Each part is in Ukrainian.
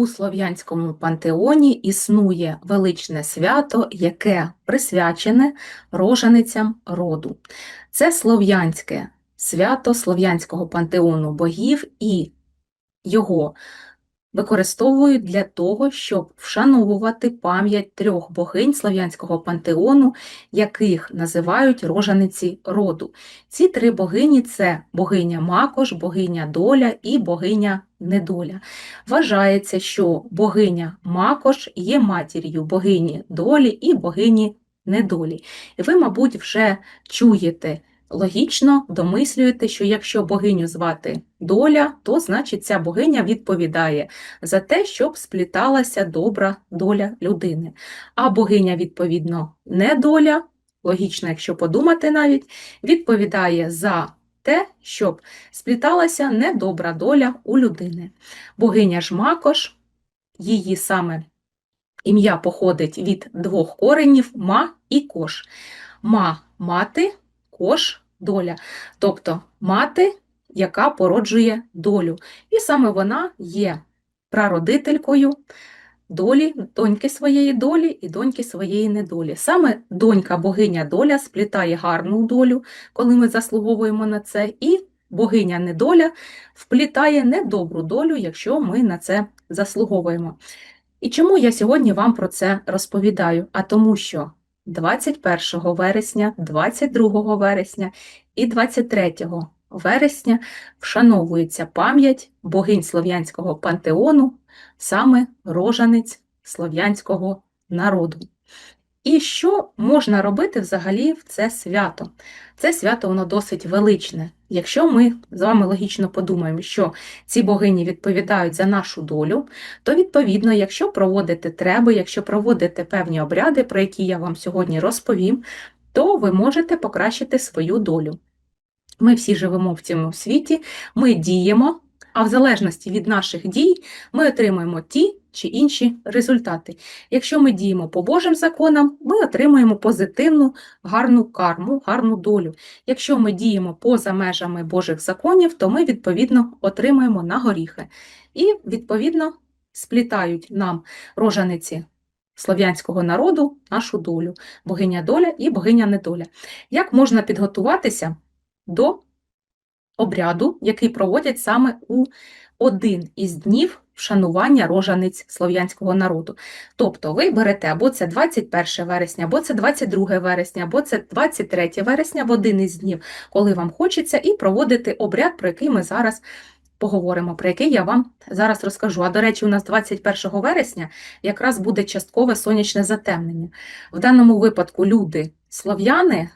У слов'янському пантеоні існує величне свято, яке присвячене роженицям роду. Це слов'янське свято слов'янського пантеону богів, і його використовують для того, щоб вшановувати пам'ять трьох богинь слов'янського пантеону, яких називають рожениці роду. Ці три богині це богиня Макош, богиня Доля і богиня Недоля. Вважається, що богиня Макош є матір'ю богині долі і богині недолі. І ви, мабуть, вже чуєте логічно, домислюєте, що якщо богиню звати доля, то значить ця богиня відповідає за те, щоб спліталася добра доля людини. А богиня, відповідно, недоля, логічно, якщо подумати навіть, відповідає за те, щоб спліталася недобра доля у людини. Богиня ж Макош, її саме ім'я походить від двох коренів ма і кош. Ма мати, кош доля. Тобто мати, яка породжує долю. І саме вона є прародителькою долі, доньки своєї долі і доньки своєї недолі. Саме донька богиня доля сплітає гарну долю, коли ми заслуговуємо на це, і богиня недоля вплітає недобру долю, якщо ми на це заслуговуємо. І чому я сьогодні вам про це розповідаю? А тому що 21 вересня, 22 вересня і 23 вересня вшановується пам'ять богинь слов'янського пантеону, саме рожанець слов'янського народу. І що можна робити взагалі в це свято? Це свято воно досить величне. Якщо ми з вами логічно подумаємо, що ці богині відповідають за нашу долю, то відповідно, якщо проводити треба, якщо проводити певні обряди, про які я вам сьогодні розповім, то ви можете покращити свою долю. Ми всі живемо в цьому світі, ми діємо, а в залежності від наших дій ми отримуємо ті чи інші результати. Якщо ми діємо по Божим законам, ми отримуємо позитивну, гарну карму, гарну долю. Якщо ми діємо поза межами Божих законів, то ми, відповідно, отримуємо на горіхи. І, відповідно, сплітають нам рожаниці слов'янського народу нашу долю, богиня доля і богиня недоля. Як можна підготуватися до обряду, який проводять саме у один із днів вшанування рожаниць слов'янського народу. Тобто ви берете або це 21 вересня, або це 22 вересня, або це 23 вересня в один із днів, коли вам хочеться, і проводити обряд, про який ми зараз поговоримо, про який я вам зараз розкажу. А до речі, у нас 21 вересня якраз буде часткове сонячне затемнення. В даному випадку люди слов'яни.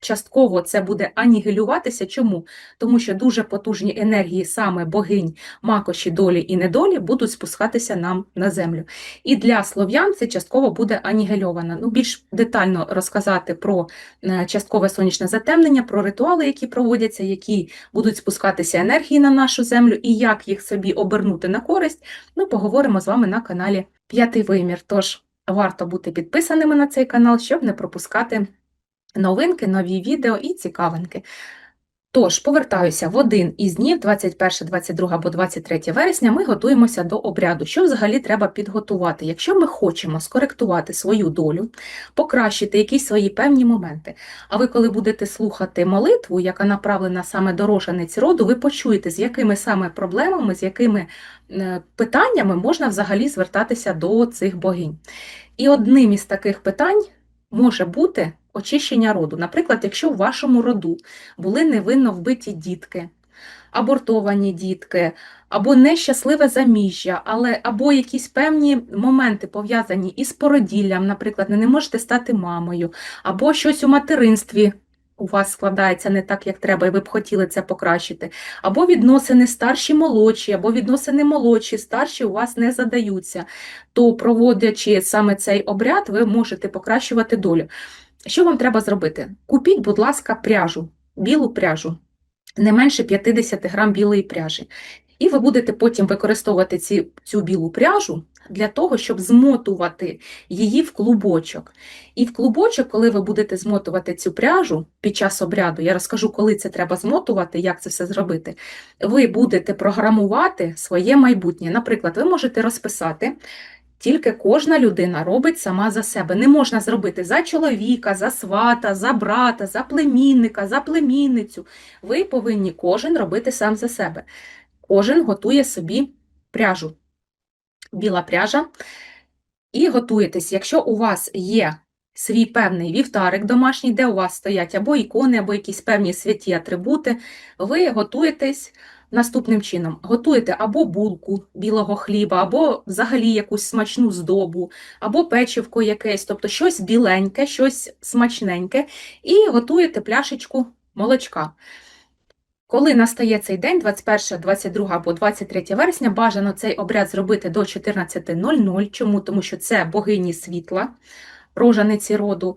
Частково це буде анігілюватися. Чому? Тому що дуже потужні енергії саме богинь, макоші, долі і недолі будуть спускатися нам на землю. І для слов'ян це частково буде анігельовано. Ну, Більш детально розказати про е, часткове сонячне затемнення, про ритуали, які проводяться, які будуть спускатися енергії на нашу землю, і як їх собі обернути на користь, ми поговоримо з вами на каналі П'ятий Вимір. Тож варто бути підписаними на цей канал, щоб не пропускати новинки, нові відео і цікавинки. Тож, повертаюся в один із днів, 21, 22 або 23 вересня, ми готуємося до обряду. Що взагалі треба підготувати? Якщо ми хочемо скоректувати свою долю, покращити якісь свої певні моменти. А ви, коли будете слухати молитву, яка направлена саме до рожениць роду, ви почуєте, з якими саме проблемами, з якими е, питаннями можна взагалі звертатися до цих богинь. І одним із таких питань може бути очищення роду. Наприклад, якщо в вашому роду були невинно вбиті дітки, абортовані дітки, або нещасливе заміжжя, але або якісь певні моменти пов'язані із породіллям, наприклад, не можете стати мамою, або щось у материнстві. У вас складається не так, як треба, і ви б хотіли це покращити. Або відносини старші молодші, або відносини молодші, старші у вас не задаються. То, проводячи саме цей обряд, ви можете покращувати долю. Що вам треба зробити? Купіть, будь ласка, пряжу, білу пряжу, не менше 50 грам білої пряжі. І ви будете потім використовувати ці, цю білу пряжу для того, щоб змотувати її в клубочок. І в клубочок, коли ви будете змотувати цю пряжу під час обряду, я розкажу, коли це треба змотувати, як це все зробити, ви будете програмувати своє майбутнє. Наприклад, ви можете розписати. Тільки кожна людина робить сама за себе. Не можна зробити за чоловіка, за свата, за брата, за племінника, за племінницю. Ви повинні кожен робити сам за себе. Кожен готує собі пряжу. Біла пряжа. І готуєтесь. Якщо у вас є свій певний вівтарик домашній, де у вас стоять або ікони, або якісь певні святі атрибути, ви готуєтесь наступним чином: готуєте або булку білого хліба, або взагалі якусь смачну здобу, або печивко якесь, тобто щось біленьке, щось смачненьке, і готуєте пляшечку молочка. Коли настає цей день, 21, 22 або 23 вересня, бажано цей обряд зробити до 14.00. Чому? Тому що це богині світла, рожаниці роду.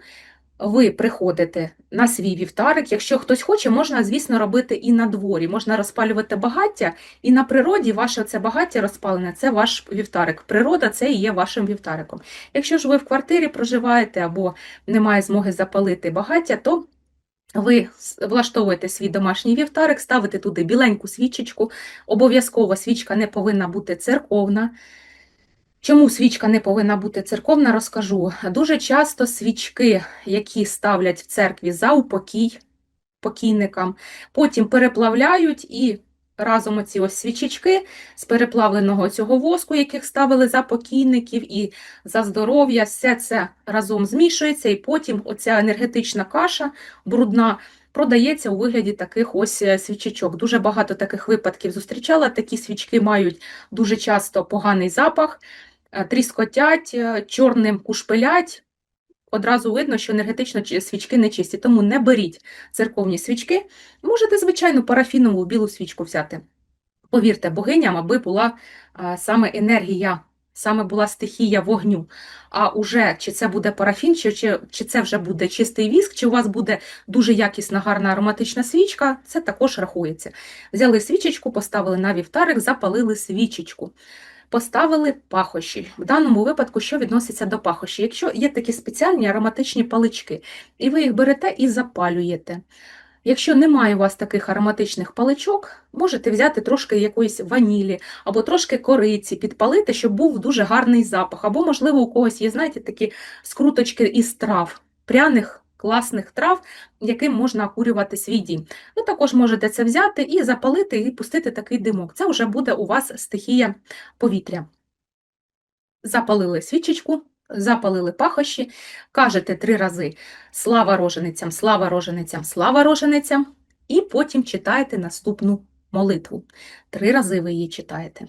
Ви приходите на свій вівтарик. Якщо хтось хоче, можна, звісно, робити і на дворі. Можна розпалювати багаття, і на природі ваше це багаття розпалене це ваш вівтарик. Природа це і є вашим вівтариком. Якщо ж ви в квартирі проживаєте або немає змоги запалити багаття, то ви влаштовуєте свій домашній вівтарик, ставите туди біленьку свічечку. Обов'язково свічка не повинна бути церковна. Чому свічка не повинна бути церковна, розкажу. Дуже часто свічки, які ставлять в церкві за упокій покійникам, потім переплавляють і разом оці ось свічечки з переплавленого цього воску, яких ставили за покійників і за здоров'я, все це разом змішується, і потім оця енергетична каша брудна. Продається у вигляді таких ось е, свічечок. Дуже багато таких випадків зустрічала. Такі свічки мають дуже часто поганий запах, тріскотять, е, чорним кушпилять. Одразу видно, що енергетично свічки не чисті, тому не беріть церковні свічки. Можете, звичайно, парафінову білу свічку взяти. Повірте богиням, аби була а, саме енергія, саме була стихія вогню. А уже чи це буде парафін, чи, чи, чи це вже буде чистий віск, чи у вас буде дуже якісна, гарна ароматична свічка, це також рахується. Взяли свічечку, поставили на вівтарик, запалили свічечку. Поставили пахощі. В даному випадку, що відноситься до пахощі? Якщо є такі спеціальні ароматичні палички, і ви їх берете і запалюєте. Якщо немає у вас таких ароматичних паличок, можете взяти трошки якоїсь ванілі або трошки кориці, підпалити, щоб був дуже гарний запах. Або, можливо, у когось є, знаєте, такі скруточки із трав, пряних, класних трав, яким можна окурювати свій дім. Ви також можете це взяти і запалити, і пустити такий димок. Це вже буде у вас стихія повітря. Запалили свічечку, запалили пахощі, кажете три рази Слава роженицям, слава роженицям, слава роженицям, і потім читаєте наступну молитву. Три рази ви її читаєте.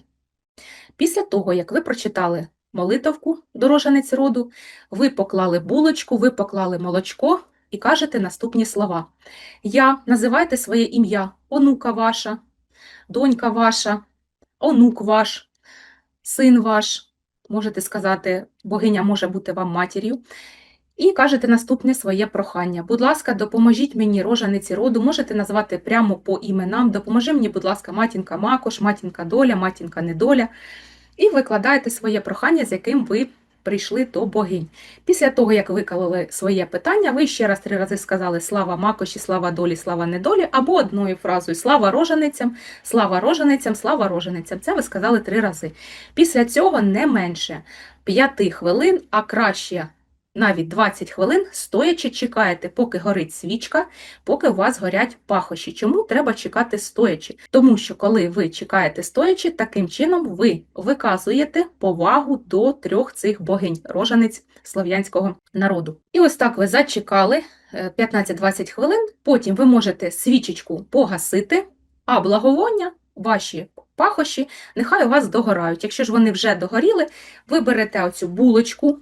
Після того, як ви прочитали молитовку до рожениць роду, ви поклали булочку, ви поклали молочко і кажете наступні слова. Я називайте своє ім'я, онука ваша, донька ваша, онук ваш, син ваш. Можете сказати, богиня може бути вам матір'ю. І кажете наступне своє прохання. Будь ласка, допоможіть мені рожениці роду, можете назвати прямо по іменам. Допоможи мені, будь ласка, матінка Макош, матінка Доля, матінка Недоля. І викладаєте своє прохання, з яким ви прийшли до богинь. Після того, як виклали своє питання, ви ще раз три рази сказали слава Макоші, слава долі, слава недолі, або одною фразою слава роженицям, слава роженицям, слава роженицям. Це ви сказали три рази. Після цього не менше п'яти хвилин, а краще навіть 20 хвилин стоячи чекаєте, поки горить свічка, поки у вас горять пахощі. Чому треба чекати стоячи? Тому що коли ви чекаєте стоячи, таким чином ви виказуєте повагу до трьох цих богинь, рожениць слов'янського народу. І ось так ви зачекали е, 15-20 хвилин, потім ви можете свічечку погасити, а благовоння, ваші пахощі, нехай у вас догорають. Якщо ж вони вже догоріли, ви берете оцю булочку.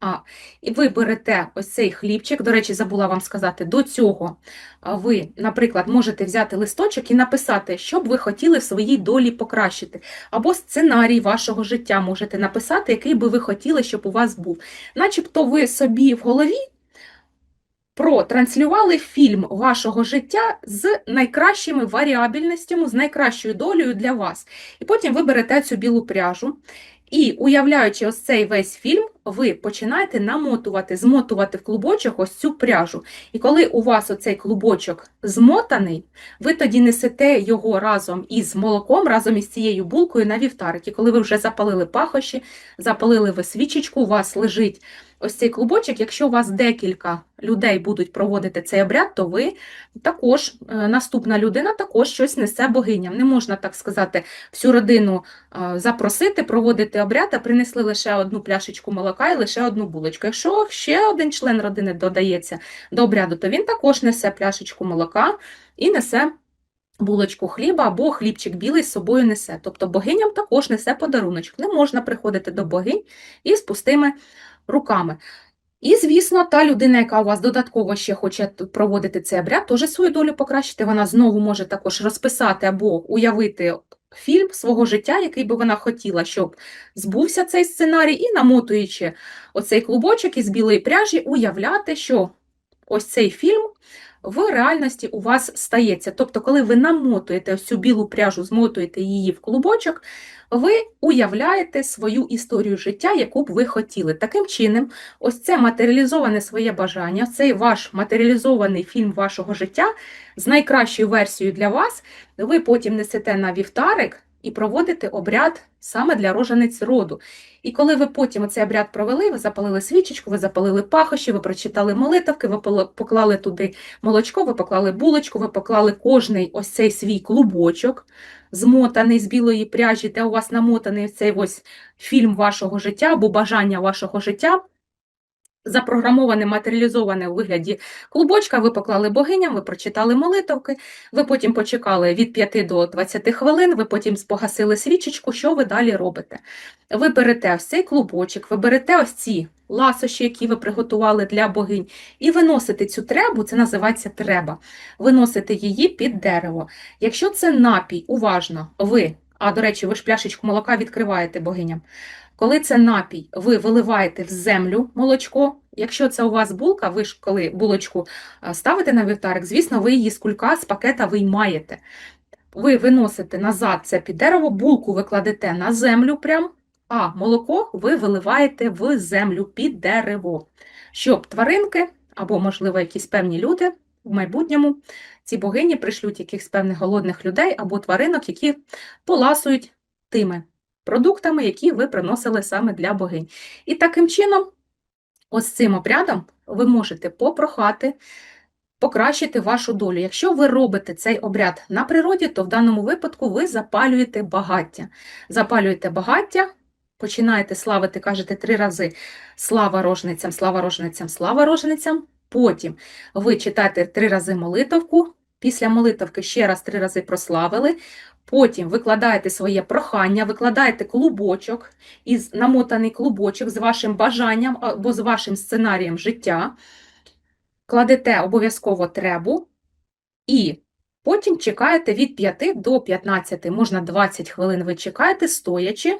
А, і ви берете ось цей хлібчик. До речі, забула вам сказати, до цього ви, наприклад, можете взяти листочок і написати, що б ви хотіли в своїй долі покращити. Або сценарій вашого життя можете написати, який би ви хотіли, щоб у вас був. Начебто ви собі в голові протранслювали фільм вашого життя з найкращими варіабельностями, з найкращою долею для вас. І потім ви берете цю білу пряжу І уявляючи ось цей весь фільм, ви починаєте намотувати, змотувати в клубочок ось цю пряжу. І коли у вас оцей клубочок змотаний, ви тоді несете його разом із молоком, разом із цією булкою на вівтарик. І коли ви вже запалили пахощі, запалили ви свічечку, у вас лежить ось цей клубочок. Якщо у вас декілька людей будуть проводити цей обряд, то ви також, е, наступна людина також щось несе богиням. Не можна так сказати, всю родину е, запросити, проводити обряд, а принесли лише одну пляшечку молока і лише одну булочку. Якщо ще один член родини додається до обряду, то він також несе пляшечку молока і несе булочку хліба або хлібчик білий з собою несе. Тобто богиням також несе подаруночок. Не можна приходити до богинь із пустими руками. І, звісно, та людина, яка у вас додатково ще хоче проводити цей обряд, теж свою долю покращити. Вона знову може також розписати або уявити фільм свого життя, який би вона хотіла, щоб збувся цей сценарій, і намотуючи оцей клубочок із білої пряжі, уявляти, що ось цей фільм в реальності у вас стається. Тобто, коли ви намотуєте цю білу пряжу, змотуєте її в клубочок, ви уявляєте свою історію життя, яку б ви хотіли. Таким чином, ось це матеріалізоване своє бажання, цей ваш матеріалізований фільм вашого життя з найкращою версією для вас, ви потім несете на вівтарик і проводите обряд саме для рожениць роду. І коли ви потім цей обряд провели, ви запалили свічечку, ви запалили пахощі, ви прочитали молитовки, ви поклали туди молочко, ви поклали булочку, ви поклали кожний ось цей свій клубочок, змотаний з білої пряжі, де у вас намотаний цей ось фільм вашого життя або бажання вашого життя. Запрограмоване, матеріалізоване у вигляді клубочка, ви поклали богиням, ви прочитали молитовки, ви потім почекали від 5 до 20 хвилин, ви потім спогасили свічечку, що ви далі робите? Ви берете ось цей клубочок, ви берете ось ці ласощі, які ви приготували для богинь, і виносите цю требу, це називається треба, виносите її під дерево. Якщо це напій, уважно, ви, а до речі, ви ж пляшечку молока відкриваєте богиням. Коли це напій, ви виливаєте в землю молочко. Якщо це у вас булка, ви ж коли булочку ставите на вівтарик, звісно, ви її з кулька, з пакета виймаєте. Ви виносите назад це під дерево, булку ви кладете на землю, прям, а молоко ви виливаєте в землю під дерево, щоб тваринки або, можливо, якісь певні люди в майбутньому ці богині пришлють якихось певних голодних людей або тваринок, які поласують тими продуктами, які ви приносили саме для богинь. І таким чином, ось цим обрядом ви можете попрохати, покращити вашу долю. Якщо ви робите цей обряд на природі, то в даному випадку ви запалюєте багаття. Запалюєте багаття. Починаєте славити, кажете три рази слава рожницям, слава рожницям, слава рожницям. Потім ви читаєте три рази молитовку, після молитовки ще раз три рази прославили, Потім викладаєте своє прохання, викладаєте клубочок, із намотаний клубочок з вашим бажанням або з вашим сценарієм життя, кладете обов'язково требу і потім чекаєте від 5 до 15, можна 20 хвилин ви чекаєте, стоячи.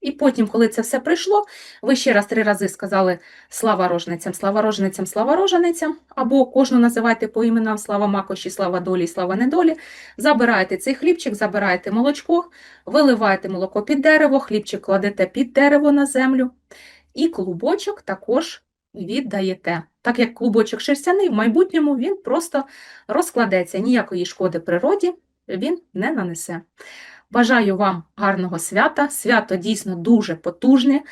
І потім, коли це все прийшло, ви ще раз три рази сказали слава рожницям, слава рожницям, слава роженицям, або кожну називайте по іменам слава макоші, слава долі, слава недолі. Забираєте цей хлібчик, забираєте молочко, виливаєте молоко під дерево, хлібчик кладете під дерево на землю, і клубочок також віддаєте. Так як клубочок шерстяний, в майбутньому він просто розкладеться, ніякої шкоди природі він не нанесе. Бажаю вам гарного свята. Свято дійсно дуже потужне,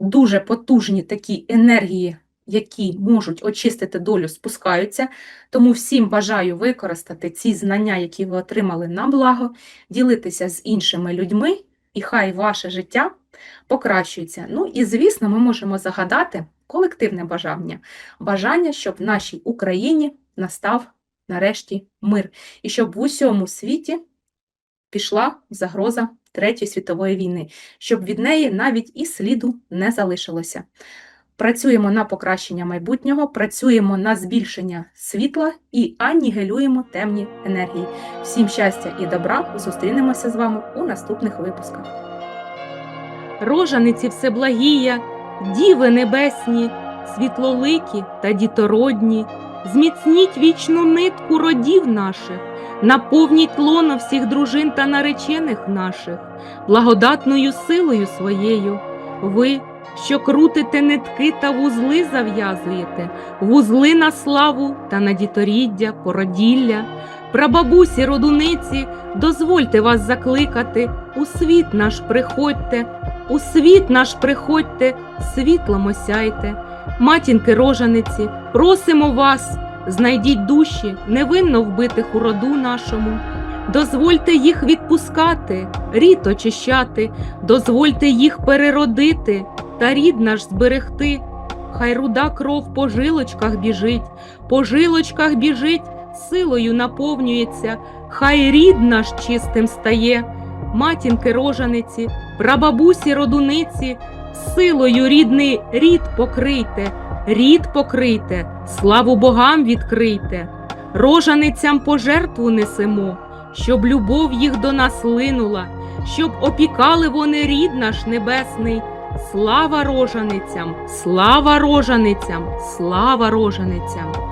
дуже потужні такі енергії, які можуть очистити долю, спускаються. Тому всім бажаю використати ці знання, які ви отримали на благо, ділитися з іншими людьми, і хай ваше життя покращується. Ну і, звісно, ми можемо загадати колективне бажання. Бажання, щоб в нашій Україні настав нарешті мир, і щоб в усьому світі пішла загроза Третьої світової війни, щоб від неї навіть і сліду не залишилося. Працюємо на покращення майбутнього, працюємо на збільшення світла і анігелюємо темні енергії. Всім щастя і добра! Зустрінемося з вами у наступних випусках. Рожаниці всеблагія, діви небесні, світлоликі та дітородні, зміцніть вічну нитку родів наших, наповніть лоно всіх дружин та наречених наших, благодатною силою своєю. Ви, що крутите нитки та вузли зав'язуєте, вузли на славу та на діторіддя, породілля, прабабусі, родуниці, дозвольте вас закликати, у світ наш приходьте, у світ наш приходьте, світлом осяйте. Матінки рожаниці, просимо вас, знайдіть душі невинно вбитих у роду нашому. Дозвольте їх відпускати, рід очищати, дозвольте їх переродити та рід наш зберегти. Хай руда кров по жилочках біжить, по жилочках біжить, силою наповнюється, хай рід наш чистим стає. Матінки рожаниці, прабабусі родуниці, силою рідний рід покрийте, рід покрийте, славу богам відкрийте, рожаницям пожертву несемо, щоб любов їх до нас линула, щоб опікали вони рід наш небесний. Слава рожаницям, слава рожаницям, слава рожаницям.